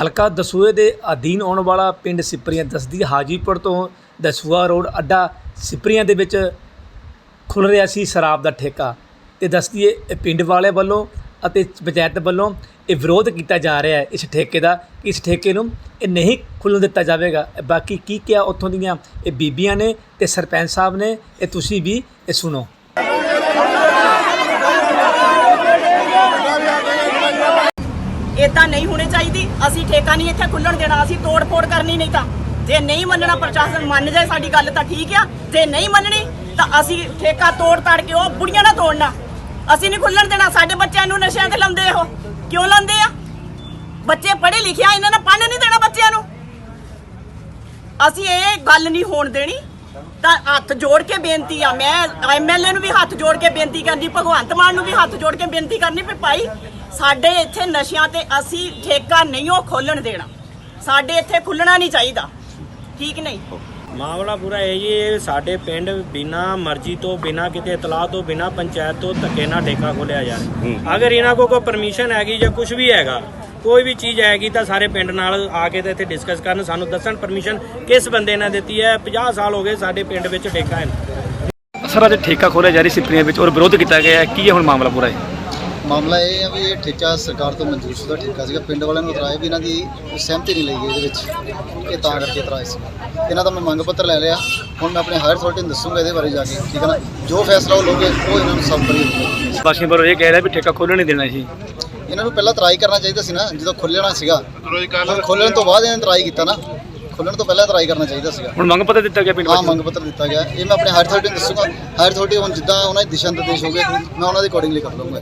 ਹਲਕਾ ਦਸੂਏ ਦੇ ਅਧੀਨ ਆਉਣ ਵਾਲਾ ਪਿੰਡ ਸਿਪਰੀਆਂ ਦਸਦੀ ਹਾਜੀਪੁਰ ਤੋਂ ਦਸੂਆ ਰੋਡ ਅੱਡਾ ਸਿਪਰੀਆਂ ਦੇ ਵਿੱਚ ਖੁੱਲ ਰਿਹਾ ਸੀ ਸ਼ਰਾਬ ਦਾ ਠੇਕਾ ਤੇ ਦੱਸਦੀਏ, ਇਹ ਪਿੰਡ ਵਾਲੇ ਵੱਲੋਂ ਅਤੇ ਪੰਚਾਇਤ ਵੱਲੋਂ ਇਹ ਵਿਰੋਧ ਕੀਤਾ ਜਾ ਰਿਹਾ ਹੈ ਇਸ ਠੇਕੇ ਦਾ। ਕਿ ਇਸ ਠੇਕੇ ਨੂੰ ਇਹ ਨਹੀਂ ਖੁੱਲ੍ਹਣ ਦਿੱਤਾ ਜਾਵੇਗਾ। ਬਾਕੀ ਕੀ ਕਿਹਾ ਉੱਥੋਂ ਦੀਆਂ ਇਹ ਬੀਬੀਆਂ ਨੇ ਤੇ ਸਰਪੰਚ ਸਾਹਿਬ ਨੇ, ਇਹ ਤੁਸੀਂ ਵੀ ਇਹ ਸੁਣੋ। ਨਹੀਂ ਹੋਣੀ ਚਾਹੀਦੀ। ਅਸੀਂ ਠੇਕਾ ਨਹੀਂ ਇੱਥੇ ਖੁੱਲਣ ਦੇਣਾ। ਅਸੀਂ ਤੋੜ ਫੋੜ ਕਰਨੀ ਨਹੀਂ ਤਾਂ। ਜੇ ਨਹੀਂ ਮੰਨਣਾ ਪ੍ਰਸ਼ਾਸਨ ਮੰਨ ਜਾਏ, ਸਾਡੀ ਗੱਲ ਤਾਂ ਠੀਕ ਆ। ਜੇ ਨਹੀਂ ਮੰਨਣੀ, ਤਾਂ ਅਸੀਂ ਠੇਕਾ ਤੋੜ ਤਾੜ ਕੇ ਉਹ ਬੁੜੀਆਂ ਨਾਲ ਤੋੜਨਾ। ਅਸੀਂ ਨਹੀਂ ਖੁੱਲਣ ਦੇਣਾ। ਸਾਡੇ ਬੱਚਿਆਂ ਨੂੰ ਨਸ਼ਿਆਂ ਤੇ ਲਾਉਂਦੇ ਉਹ। ਕਿਉਂ ਲਾਉਂਦੇ ਆ? ਬੱਚੇ ਪੜ੍ਹੇ ਲਿਖਿਆ ਇਹਨਾਂ ਨੇ ਪੜ੍ਹਨ ਨਹੀਂ ਦੇਣਾ ਬੱਚਿਆਂ ਨੂੰ। ਅਸੀਂ ਇਹ ਗੱਲ ਨਹੀਂ ਹੋਣ ਦੇਣੀ। ਤਾਂ ਹੱਥ ਜੋੜ ਕੇ ਬੇਨਤੀ ਆ। ਮੈਂ ਐਮਐਲਏ ਨੂੰ ਵੀ ਹੱਥ ਜੋੜ ਕੇ ਬੇਨਤੀ ਕਰਨੀ, ਭਗਵੰਤ ਮਾਨ ਨੂੰ ਵੀ ਹੱਥ ਜੋੜ ਕੇ ਬੇਨਤੀ ਕਰਨੀ ਵੀ ਭਾਈ ਸਾਡੇ ਇੱਥੇ ਨਸ਼ਿਆਂ ਤੇ ਅਸੀਂ ਠੇਕਾ ਨਹੀਂ ਉਹ ਖੋਲਣ ਦੇਣਾ। ਸਾਡੇ ਇੱਥੇ ਖੁੱਲਣਾ ਨਹੀਂ ਚਾਹੀਦਾ। ਠੀਕ ਨਹੀਂ? ਮਾਮਲਾ ਪੂਰਾ ਇਹ ਜੀ ਇਹ ਸਾਡੇ ਪਿੰਡ ਬਿਨਾ ਮਰਜ਼ੀ ਤੋਂ ਬਿਨਾ ਕਿਤੇ ਇਤਲਾਹ ਤੋਂ ਬਿਨਾ ਪੰਚਾਇਤ ਤੋਂ ਧੱਕੇ ਨਾਲ ਠੇਕਾ ਖੋਲਿਆ ਜਾ ਰਿਹਾ। ਅਗਰ ਇਹਨਾਂ ਕੋਲ ਕੋਈ ਪਰਮਿਸ਼ਨ ਹੈਗੀ ਜਾਂ ਕੁਝ ਵੀ ਹੈਗਾ ਕੋਈ ਵੀ ਚੀਜ਼ ਹੈਗੀ ਤਾਂ ਸਾਰੇ ਪਿੰਡ ਨਾਲ ਆ ਕੇ ਤੇ ਇੱਥੇ ਡਿਸਕਸ ਕਰਨ। ਸਾਨੂੰ ਦੱਸਣ ਪਰਮਿਸ਼ਨ ਕਿਸ ਬੰਦੇ ਨੇ ਦਿੱਤੀ ਹੈ। 50 ਸਾਲ ਹੋ ਗਏ ਸਾਡੇ ਪਿੰਡ ਵਿੱਚ ਠੇਕਾ ਹੈ। ਸਰ ਅੱਜ ਠੇਕਾ ਖੋਲ੍ਹਿਆ ਜਾ ਰਹੀ ਸਿਪਰੀਆਂ ਵਿੱਚ ਔਰ ਵਿਰੋਧ ਕੀਤਾ ਗਿਆ ਹੈ। ਕੀ ਹੈ ਹੁਣ ਮਾਮਲਾ ਪੂਰਾ ਹੈ ਮਾਮਲਾ ਇਹ ਹੈ ਵੀ ਇਹ ਠੇਕਾ ਸਰਕਾਰ ਤੋਂ ਮਨਜ਼ੂਰ ਠੇਕਾ ਸੀਗਾ। ਪਿੰਡ ਵਾਲਿਆਂ ਨੂੰ ਇਤਰਾਜ਼ ਵੀ ਇਹਨਾਂ ਦੀ ਸਹਿਮਤੀ ਨਹੀਂ ਲਈ ਗਈ ਇਹਦੇ ਵਿੱਚ। ਇਹ ਤਾਂ ਕਰਕੇ ਇਤਰਾਜ਼ ਸੀ ਇਹਨਾਂ ਦਾ ਮੈਂ ਮੰਗ ਪੱਤਰ ਲੈ ਲਿਆ। ਹੁਣ ਮੈਂ ਆਪਣੇ ਹਾਇਰ ਅਥਾਰਟੀ ਨੂੰ ਦੱਸੂਗਾ ਇਹਦੇ ਬਾਰੇ ਜਾ ਕੇ ਠੀਕ ਹੈ ਨਾ? ਜੋ ਫੈਸਲਾ ਉਹ ਲੋਗੇ ਉਹ ਇਹਨਾਂ ਨੂੰ ਸਭ ਕਰੀ ਹੋਊਗਾ ਬਾਕੀ ਵੱਲੋਂ ਇਹ ਕਹਿ ਰਿਹਾ ਵੀ ਠੇਕਾ ਖੋਲ੍ਹਣ ਨਹੀਂ ਦੇਣਾ ਸੀ। ਇਹਨਾਂ ਨੂੰ ਪਹਿਲਾਂ ਇਤਰਾਜ਼ ਕਰਨਾ ਚਾਹੀਦਾ ਸੀ ਨਾ ਜਦੋਂ ਖੁੱਲ੍ਹਣਾ ਸੀਗਾ। ਹੁਣ ਖੁੱਲ੍ਹਣ ਤੋਂ ਬਾਅਦ ਇਹਨਾਂ ਨੇ ਇਤਰਾਜ਼ ਕੀਤਾ ਨਾ ਖੁੱਲ੍ਹਣ ਤੋਂ ਪਹਿਲਾਂ ਇਤਰਾਜ਼ ਕਰਨਾ ਚਾਹੀਦਾ ਸੀਗਾ। ਹੁਣ ਮੰਗ ਪੱਤਰ ਦਿੱਤਾ ਗਿਆ ਪਿੰਡ ਹਾਂ ਮੰਗ ਪੱਤਰ ਦਿੱਤਾ ਗਿਆ। ਇਹ ਮੈਂ ਆਪਣੇ ਹਾਇਰ ਅਥਾਰਟੀ ਨੂੰ ਦੱਸੂਗਾ। ਹਾਇਰ ਅਥਾਰਟੀ ਹੁਣ ਜਿੱਦਾਂ ਉਹਨਾਂ ਦੇ ਦਿਸ਼ਾ ਨਿਰਦੇਸ਼ ਹੋਗੇ ਮੈਂ ਉਹਨਾਂ ਦੇ ਅਕੋਰਡਿੰਗਲੀ ਕਰ ਲਵਾਂਗਾ